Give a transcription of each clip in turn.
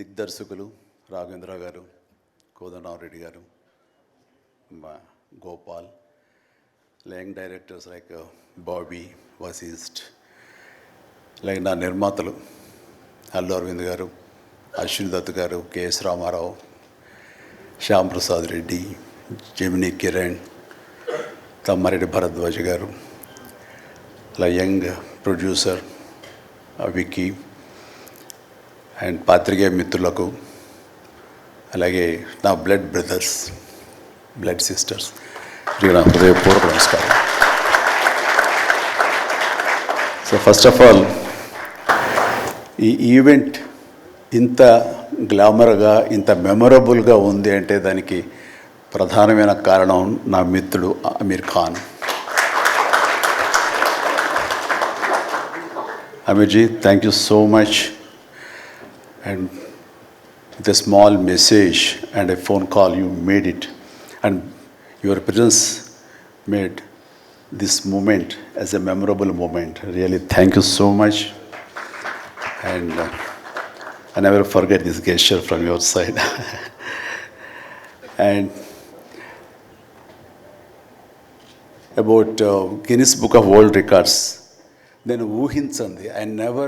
దిగ్దర్శకులు Raghavendra garu Kodandarami Reddy garu Gopal like young directors like Bobby Vasisht like నా నిర్మాతలు Allu Aravind garu Ashwini Dutt garu KS Rama Rao Shyam Prasad Reddy Gemini Kiran Tammareddy Bharadwaj garu like young producer Vicky and పాత్రికేయ మిత్రులకు అలాగే నా blood brothers blood sisters నా హృదయపూర్వక నమస్కారం. So first of all ఈ ఈవెంట్ ఇంత గ్లామర్గా ఇంత మెమొరబుల్గా ఉంది అంటే దానికి ప్రధానమైన కారణం నా మిత్రుడు Aamir Khan. Aamirji thank you so much and with a small message and a phone call you made it and your presence made this moment as a memorable moment really thank you so much and uh, i never forget this gesture from your side and about uh, guinness book of world records then ఊహించండి i never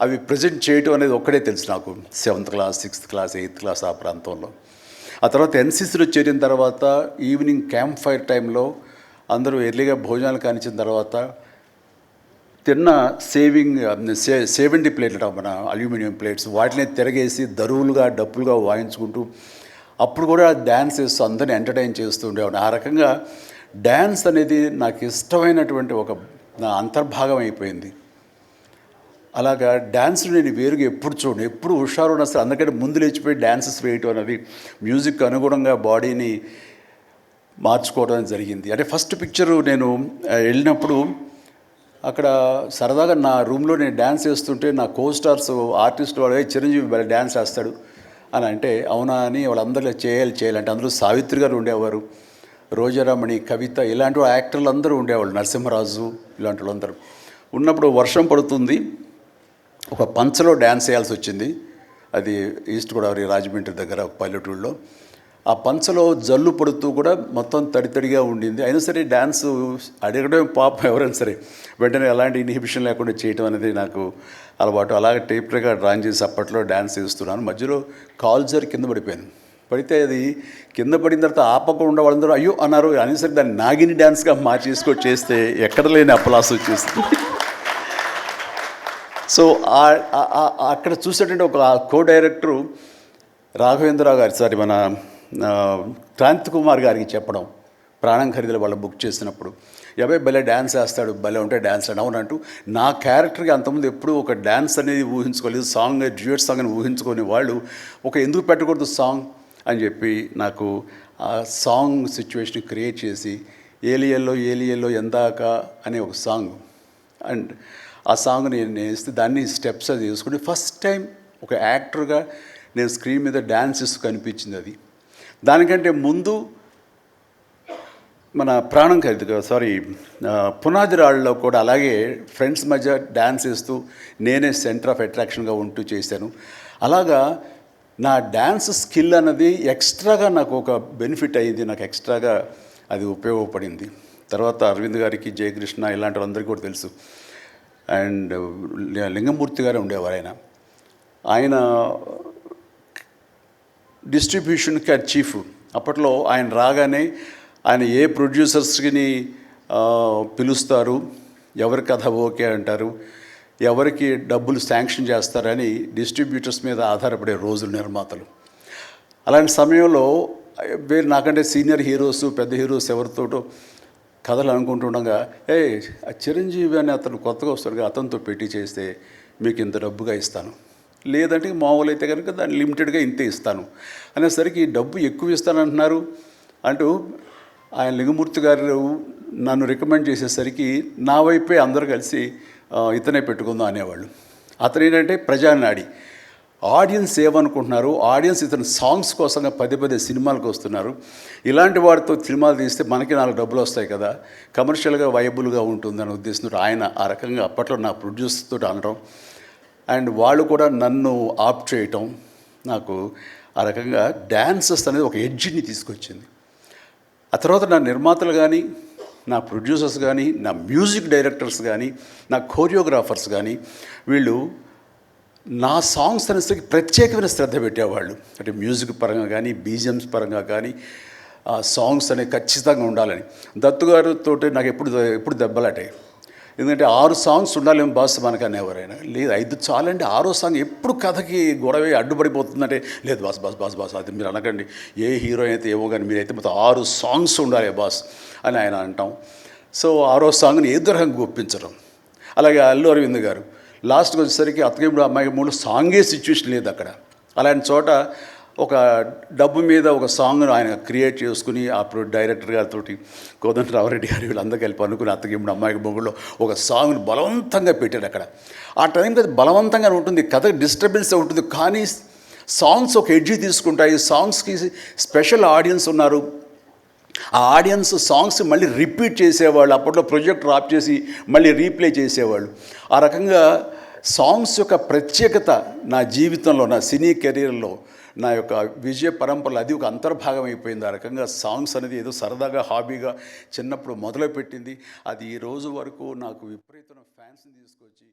అవి present చేయటం అనేది ఒక్కడే తెలుసు నాకు. Seventh class sixth class eighth class ఆ ప్రాంతంలో. ఆ తర్వాత ఎన్సీసీలో చేరిన తర్వాత ఈవినింగ్ క్యాంప్ ఫైర్ టైంలో అందరూ ఎర్లీగా భోజనాలు కానిచ్చిన తర్వాత తిన్న సేవింగ్ సే సేవెంటీ ప్లేట్లు మన అల్యూమినియం ప్లేట్స్ వాటిని తిరగేసి దరువులుగా డప్పులుగా వాయించుకుంటూ అప్పుడు కూడా డ్యాన్స్ చేస్తూ అందరిని ఎంటర్టైన్ చేస్తూ ఉండేవాడిని. ఆ రకంగా డ్యాన్స్ అనేది నాకు ఇష్టమైనటువంటి ఒక నా అంతర్భాగం అయిపోయింది. అలాగా డ్యాన్స్ నేను వేరుగా ఎప్పుడు చూడండి. ఎప్పుడు హుషారు ఉన్న అసలు అందుకంటే ముందు లేచిపోయి డ్యాన్సెస్ వేయటం అనేది మ్యూజిక్ అనుగుణంగా బాడీని మార్చుకోవడం జరిగింది. అంటే ఫస్ట్ పిక్చరు నేను వెళ్ళినప్పుడు అక్కడ సరదాగా నా రూమ్లో నేను డ్యాన్స్ చేస్తుంటే నా కో స్టార్స్ ఆర్టిస్ట్ వాళ్ళే చిరంజీవి డ్యాన్స్ వేస్తాడు అని అంటే అవునా అని వాళ్ళందరూ చేయాలి చేయాలంటే అందరూ సావిత్రి గారు ఉండేవారు రోజారామణి కవిత ఇలాంటి యాక్టర్లు అందరూ ఉండేవాళ్ళు నరసింహరాజు ఇలాంటి వాళ్ళందరూ. ఉన్నప్పుడు వర్షం పడుతుంది ఒక పంచలో డ్యాన్స్ చేయాల్సి వచ్చింది. అది ఈస్ట్ గోదావరి రాజమండ్రి దగ్గర ఒక పల్లెటూరులో ఆ పంచలో జల్లు పడుతూ కూడా మొత్తం తడి తడిగా ఉండింది. అయినా సరే డ్యాన్స్ అడగడం పాపం ఎవరైనా సరే. వెంటనే ఎలాంటి ఇన్హిబిషన్ లేకుండా చేయటం అనేది నాకు అలవాటు. అలాగే టేప్ రికార్డ్ డ్రాయింగ్ చేసి అప్పట్లో డ్యాన్స్ చేస్తున్నాను. మధ్యలో కాల్జర్ కింద పడిపోయాను. పడితే అది కింద పడిన తర్వాత ఆపకుండా వాళ్ళందరూ అయ్యో అన్నారు. అని సరే దాన్ని నాగిని డ్యాన్స్గా మార్చేసుకొని చేస్తే ఎక్కడ లేని అప్పలాస్ వచ్చేస్తుంది సో అక్కడ చూసేటువంటి ఒక కో డైరెక్టరు రాఘవేంద్రరావు గారి సారీ మన క్రాంతి కుమార్ గారికి చెప్పడం ప్రాణం ఖరీదులు వాళ్ళు బుక్ చేసినప్పుడు. అబ్బాయి భలే డ్యాన్స్ వేస్తాడు భలే ఉంటే డ్యాన్స్ అని అవునంటూ నా క్యారెక్టర్కి అంతకుముందు ఎప్పుడూ ఒక డ్యాన్స్ అనేది ఊహించుకోలేదు సాంగ్ డ్యూయట్ సాంగ్ అని ఊహించుకొని వాళ్ళు ఒక ఎందుకు పెట్టకూడదు సాంగ్? అని చెప్పి నాకు ఆ సాంగ్ సిచ్యువేషన్ క్రియేట్ చేసి ఏలియల్లో ఏలియల్లో ఎందాక అనే ఒక సాంగ్. అండ్ ఆ సాంగ్ నేను నేస్తే దాన్ని స్టెప్స్ అది చేసుకుంటే ఫస్ట్ టైం ఒక యాక్టర్గా నేను స్క్రీన్ మీద డ్యాన్స్ ఇస్తూ కనిపించింది అది. దానికంటే ముందు మన ప్రాణం ఖరీదు సారీ పునాది రాళ్ళలో కూడా అలాగే ఫ్రెండ్స్ మధ్య డ్యాన్స్ వేస్తూ నేనే సెంటర్ ఆఫ్ అట్రాక్షన్గా ఉంటూ చేశాను. అలాగా నా డ్యాన్స్ స్కిల్ అన్నది ఎక్స్ట్రాగా నాకు ఒక బెనిఫిట్ అయ్యింది నాకు ఎక్స్ట్రాగా అది ఉపయోగపడింది. తర్వాత అరవింద్ గారికి జయకృష్ణ ఇలాంటి వాళ్ళందరికీ కూడా తెలుసు. అండ్ లింగమూర్తి గారే ఉండేవారు ఆయన. ఆయన డిస్ట్రిబ్యూషన్కి అది చీఫ్. అప్పట్లో ఆయన రాగానే ఆయన ఏ ప్రొడ్యూసర్స్ని పిలుస్తారు ఎవరి కథ ఓకే అంటారు ఎవరికి డబ్బులు శాంక్షన్ చేస్తారని డిస్ట్రిబ్యూటర్స్ మీద ఆధారపడే రోజులు నిర్మాతలు. అలాంటి సమయంలో వేరు నాకంటే సీనియర్ హీరోస్ పెద్ద హీరోస్ ఎవరితోటో కథలు అనుకుంటుండగా ఏ ఆ చిరంజీవి అని అతను కొత్తగా వస్తాడుగా అతనితో పెట్టి చేస్తే మీకు ఇంత డబ్బుగా ఇస్తాను. లేదంటే మామూలు అయితే కనుక దాన్ని లిమిటెడ్గా ఇంతే ఇస్తాను. అనేసరికి డబ్బు ఎక్కువ ఇస్తానంటున్నారు. అంటూ ఆయన లింగమూర్తి గారు నన్ను రికమెండ్ చేసేసరికి నా వైపే అందరూ కలిసి ఇతనే పెట్టుకుందాం అనేవాళ్ళు. అతను ఏంటంటే ప్రజానాడి. ఆడియన్స్ ఏమనుకుంటున్నారు? ఆడియన్స్ ఇతను సాంగ్స్ కోసంగా పదే పదే సినిమాలకు వస్తున్నారు. ఇలాంటి వాడితో సినిమాలు తీస్తే మనకి నాలుగు డబ్బులు వస్తాయి కదా. కమర్షియల్గా వైబుల్గా ఉంటుందని ఉద్దేశంతో ఆయన ఆ రకంగా అప్పట్లో నా ప్రొడ్యూసర్తో అనడం. అండ్ వాళ్ళు కూడా నన్ను ఆప్ చేయటం. నాకు ఆ రకంగా డ్యాన్సెస్ అనేది ఒక ఎడ్జిని తీసుకొచ్చింది. ఆ తర్వాత నా నిర్మాతలు కానీ నా ప్రొడ్యూసర్స్ కానీ నా మ్యూజిక్ డైరెక్టర్స్ కానీ నా కోరియోగ్రాఫర్స్ కానీ వీళ్ళు నా సాంగ్స్ అనేసరికి ప్రత్యేకమైన శ్రద్ధ పెట్టేవాళ్ళు. అంటే మ్యూజిక్ పరంగా కానీ బీజిఎమ్స్ పరంగా కానీ ఆ సాంగ్స్ అనేవి ఖచ్చితంగా ఉండాలని. దత్తు గారితో నాకు ఎప్పుడు ఎప్పుడు దెబ్బలాటాయి ఎందుకంటే ఆరు సాంగ్స్ ఉండాలేమో బాస్ మనకు ఎవరైనా లేదు ఐదు చాలండి. ఆరో సాంగ్ ఎప్పుడు కథకి గొడవ అడ్డుపడిపోతుందంటే లేదు బాస్ బాస్ బాస్ బాస్ అది మీరు అనకండి. ఏ హీరో అయితే ఏవో కానీ మీరైతే మొత్తం ఆరు సాంగ్స్ ఉండాలి బాస్ అని ఆయన అంటాం. సో ఆరో సాంగ్ని ఏ రకంగా ఒప్పించడం అలాగే అల్లు అరవింద్ గారు. లాస్ట్కి వచ్చేసరికి అత్తగేముడు అమ్మాయి మూడు సాంగే సిచ్యువేషన్ లేదు అక్కడ. అలాంటి చోట ఒక డబ్బు మీద ఒక సాంగ్ను ఆయన క్రియేట్ చేసుకుని అప్పుడు డైరెక్టర్ గారితో కోదండ రామరెడ్డి గారు వీళ్ళందరూ కలిపి అనుకుని అత్తగేముడు అమ్మాయికి బొంగులో ఒక సాంగ్ను బలవంతంగా పెట్టాడు అక్కడ. ఆ టైంకి అది బలవంతంగా ఉంటుంది కథ డిస్టర్బెన్స్ ఉంటుంది కానీ సాంగ్స్ ఒక ఎడ్జి తీసుకుంటాయి సాంగ్స్కి స్పెషల్ ఆడియన్స్ ఉన్నారు. ఆ ఆడియన్స్ సాంగ్స్ మళ్ళీ రిపీట్ చేసేవాళ్ళు అప్పట్లో ప్రొజెక్ట్ ఆఫ్ చేసి మళ్ళీ రీప్లే చేసేవాళ్ళు. ఆ రకంగా సాంగ్స్ యొక్క ప్రత్యేకత నా జీవితంలో నా సినీ కెరీర్లో నా యొక్క విజయ పరంపరలో అది ఒక అంతర్భాగం అయిపోయింది. ఆ రకంగా సాంగ్స్ అనేది ఏదో సరదాగా హాబీగా చిన్నప్పుడు మొదలుపెట్టింది. అది ఈ రోజు వరకు నాకు విపరీతమైన ఫ్యాన్స్ని తీసుకొచ్చి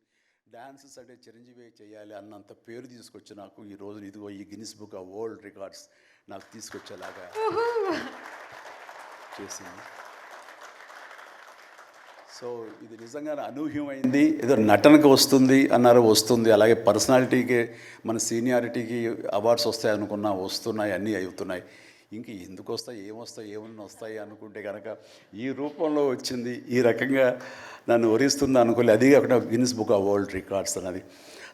డ్యాన్సెస్ అంటే చిరంజీవి చేయాలి అన్నంత పేరు తీసుకొచ్చి నాకు ఈ రోజు ఇదిగో ఈ Guinness book of world records నాకు తీసుకొచ్చేలాగా చేసింది. సో ఇది నిజంగా అనూహ్యమైంది ఏదో నటనకు వస్తుంది అన్నారు వస్తుంది. అలాగే పర్సనాలిటీకి మన సీనియారిటీకి అవార్డ్స్ వస్తాయి అనుకున్నా వస్తున్నాయి అన్నీ అవుతున్నాయి. ఇంక ఎందుకు వస్తాయి ఏమొస్తాయి ఏమన్నా వస్తాయి అనుకుంటే కనుక ఈ రూపంలో వచ్చింది ఈ రకంగా నన్ను వరిస్తుంది అనుకోలే. అది కాకుండా Guinness book of world records అన్నది.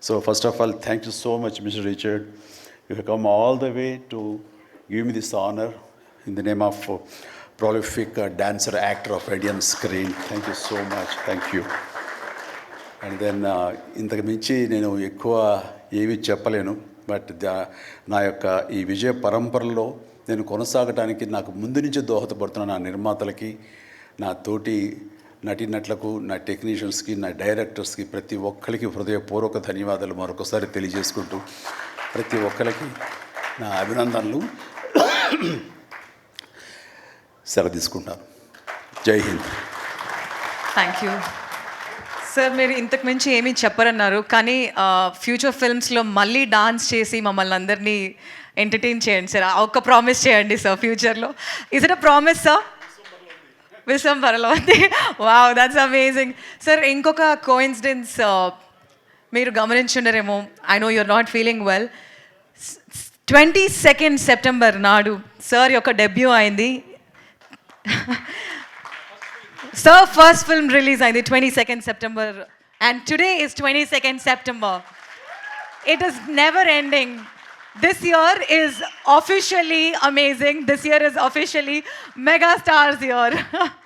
So first of all thank you so much mister Richard. You come all the way to give me this honour in the name of prolific uh, dancer, actor of Indian screen. Thank you so much. Thank you. And then uh, ఇంతకు మించి నేను ఎక్కువ ఏమీ చెప్పలేను but the uh, నా యొక్క ఈ విజయ పరంపరలో నేను కొనసాగడానికి నాకు ముందు నుంచి దోహదపడుతున్న నా నిర్మాతలకి నా తోటి నటీనటులకు నా టెక్నీషియన్స్కి నా డైరెక్టర్స్కి ప్రతి ఒక్కరికి హృదయపూర్వక ధన్యవాదాలు మరొకసారి తెలియజేసుకుంటూ ప్రతి ఒక్కరికి నా అభినందనలు సెలవు తీసుకుంటాను జై హింద్. థ్యాంక్ యూ సార్ మీరు ఇంతకు మించి ఏమీ చెప్పరన్నారు కానీ ఫ్యూచర్ ఫిల్మ్స్లో మళ్ళీ డాన్స్ చేసి మమ్మల్ని అందరినీ ఎంటర్టైన్ చేయండి సార్ ఒక్క ప్రామిస్ చేయండి సార్ ఫ్యూచర్లో is it a promise sir విశ్వంబరలో ఉంది వావ్ దట్స్ అమేజింగ్ సార్ ఇంకొక కోయిన్సిడెన్స్ uh, మీరు గమనించుండరేమో I know you're not feeling well twenty second September నాడు సార్ యొక్క డెబ్యూ అయింది. so, first film release on the 22nd September, and today is 22nd September. It is never ending. This year is officially amazing. This year is officially mega stars year.